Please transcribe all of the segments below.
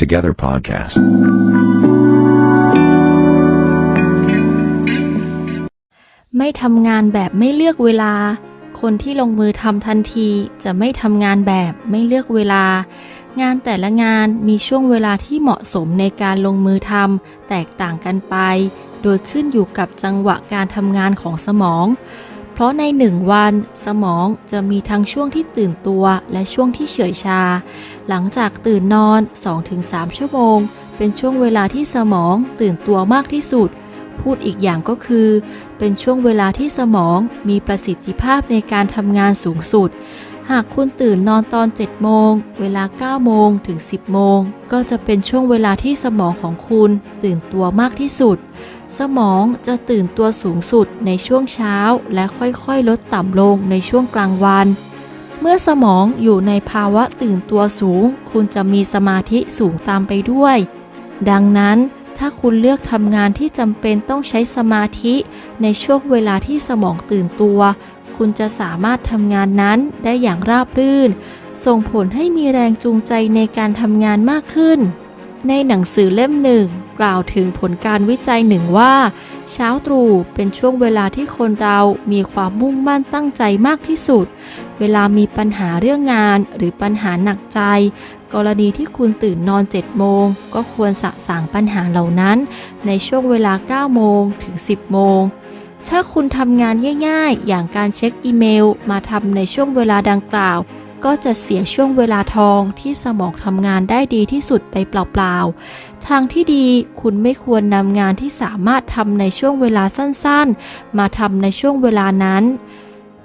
Together Podcast. ไม่ทำงานแบบไม่เลือกเวลา คนที่ลงมือทำทันที จะไม่ทำงานแบบไม่เลือกเวลา งานแต่ละงานมีช่วงเวลาที่เหมาะสมในการลงมือทำแตกต่างกันไป โดยขึ้นอยู่กับจังหวะการทำงานของสมอง เพราะในหนึ่งวันสมองจะมีทั้งช่วงที่ตื่นตัวและช่วงที่เฉยชา หลังจากตื่นนอน 2-3 ชั่วโมง เป็นช่วงเวลาที่สมองตื่นตัวมากที่สุด พูดอีกอย่างก็คือ เป็นช่วงเวลาที่สมองมีประสิทธิภาพในการทำงานสูงสุด หากคุณตื่นนอนตอน 7 โมง เวลา 9 โมงถึง 10 โมง ก็จะเป็นช่วงเวลาที่สมองของคุณตื่นตัวมากที่สุด สมองจะตื่นตัวสูงสุดในช่วงเช้า และค่อยๆ ลดต่ำลงในช่วงกลางวัน เมื่อสมองอยู่ในภาวะตื่นตัวสูง คุณจะมีสมาธิสูงตามไปด้วย ดังนั้นถ้าคุณเลือกทำงานที่จำเป็นต้องใช้สมาธิในช่วงเวลาที่สมองตื่นตัว คุณจะสามารถทำงานนั้นได้อย่างราบรื่น ส่งผลให้มีแรงจูงใจในการทำงานมากขึ้น ในหนังสือเล่มหนึ่ง กล่าวถึงผลการวิจัยหนึ่งว่า เช้าตรู่เป็นช่วงเวลาที่คนเรามีความมุ่งมั่นตั้งใจมากที่สุด เวลามีปัญหาเรื่องงานหรือปัญหาหนักใจ กรณีที่คุณตื่นนอน 7 โมง ก็ควรสะสางปัญหาเหล่านั้น ในช่วงเวลา 9 โมงถึง 10 โมงถ้าคุณทำงานง่าย ๆ อย่างการเช็คอีเมล มาทำในช่วงเวลาดังกล่าว ก็จะเสียช่วงเวลาทองที่สมองทำงานได้ดีที่สุดไปเปล่าๆ ทางที่ดีคุณไม่ควรนำงานที่สามารถทำในช่วงเวลาสั้นๆ มาทำในช่วงเวลานั้น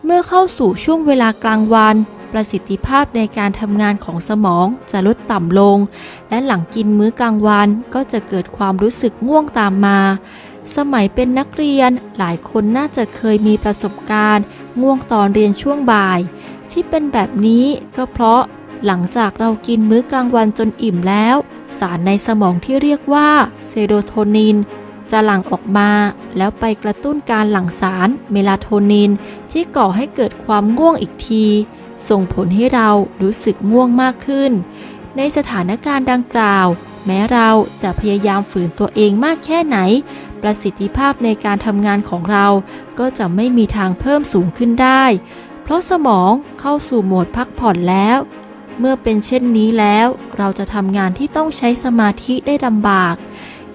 เมื่อเข้าสู่ช่วงเวลากลางวัน ประสิทธิภาพในการทำงานของสมองจะลดต่ำลง และหลังกินมื้อกลางวันก็จะเกิดความรู้สึกง่วงตามมา สมัยเป็นนักเรียนหลายคนน่าจะเคยมีประสบการณ์ ง่วงตอนเรียนช่วงบ่าย ที่เป็นแบบนี้ก็เพราะหลังจากเรากินมื้อกลางวันจนอิ่มแล้ว สารในสมองที่เรียกว่าเซโรโทนิน จะหลั่งออกมาแล้วไปกระตุ้นการหลั่งสารเมลาโทนิน ที่ก่อให้เกิดความง่วงอีกที ส่งผลให้เรารู้สึกง่วงมากขึ้น ในสถานการณ์ดังกล่าว แม้เราจะพยายามฝืนตัวเองมากแค่ไหน ประสิทธิภาพในการทำงานของเราก็จะไม่มีทางเพิ่มสูงขึ้นได้ เพราะสมองเข้าสู่โหมดพักผ่อนแล้ว เมื่อเป็นเช่นนี้แล้ว เราจะทำงานที่ต้องใช้สมาธิได้ลำบาก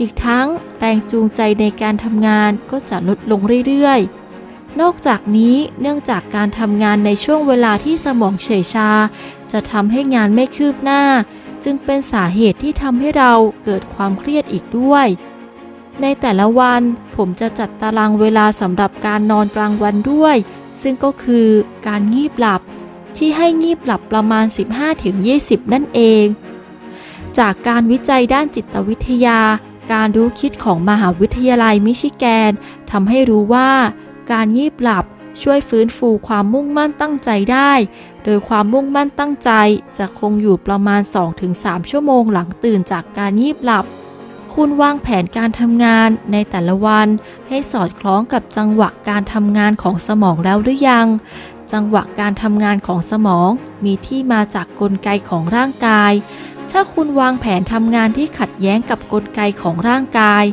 อีกทั้งแรงจูงใจในการทำงานก็จะลดลงเรื่อยๆ นอกจากนี้เนื่องจากการทำงานในช่วงเวลาที่สมองเฉยชา จะทำให้งานไม่คืบหน้า จึงเป็นสาเหตุที่ทำให้เราเกิดความเครียดอีกด้วยในแต่ละวันผมจะจัดตารางเวลาสำหรับการนอนกลางวันด้วย ซึ่งก็คือการงีบหลับที่ให้งีบหลับประมาณ 15-20 นั่นเอง จากการวิจัยด้านจิตวิทยา การรู้คิดของมหาวิทยาลัยมิชิแกนทำให้รู้ว่า การงีบหลับช่วยฟื้นฟูความมุ่งมั่นตั้งใจได้ โดยความมุ่งมั่นตั้งใจจะคงอยู่ประมาณ 2-3 ชั่วโมงหลังตื่นจากการงีบหลับ คุณวางแผนการทำงานในแต่ละวัน ให้สอดคล้องกับจังหวะการทำงานของสมองแล้วหรือยัง จังหวะการทำงานของสมองมีที่มาจากกลไกของร่างกาย ถ้าคุณวางแผนทำงานที่ขัดแย้งกับกลไกของร่างกาย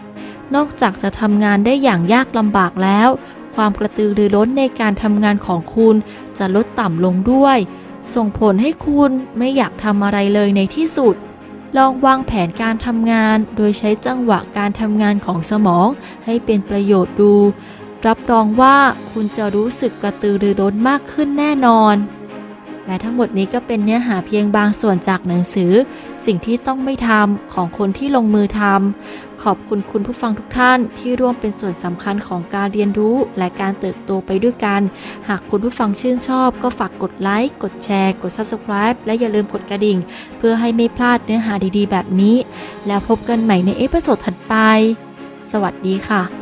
นอกจากจะทำงานได้อย่างยากลำบากแล้ว ความกระตือรือร้นในการทำงานของคุณจะลดต่ำลงด้วย ส่งผลให้คุณไม่อยากทำอะไรเลยในที่สุด ลองวางแผนการทำงาน โดยใช้จังหวะการทำงานของสมองให้เป็นประโยชน์ดู รับรองว่าคุณจะรู้สึกกระตือรือร้นมากขึ้นแน่นอน และทั้งหมดนี้ก็เป็นเนื้อหาเพียงบางส่วนจากหนังสือ สิ่งที่ต้องไม่ทำของคนที่ลงมือทำขอบคุณคุณผู้ฟังทุกท่านที่ร่วมเป็นส่วนสำคัญของการเรียนรู้และการเติบโตไปด้วยกัน หากคุณผู้ฟังชื่นชอบ ก็ฝากกดไลค์ กดแชร์ กด Subscribe และอย่าลืมกดกระดิ่ง เพื่อให้ไม่พลาดเนื้อหาดีๆ แบบนี้ แล้วพบกันใหม่ในเอพิโซดถัดไป สวัสดีค่ะ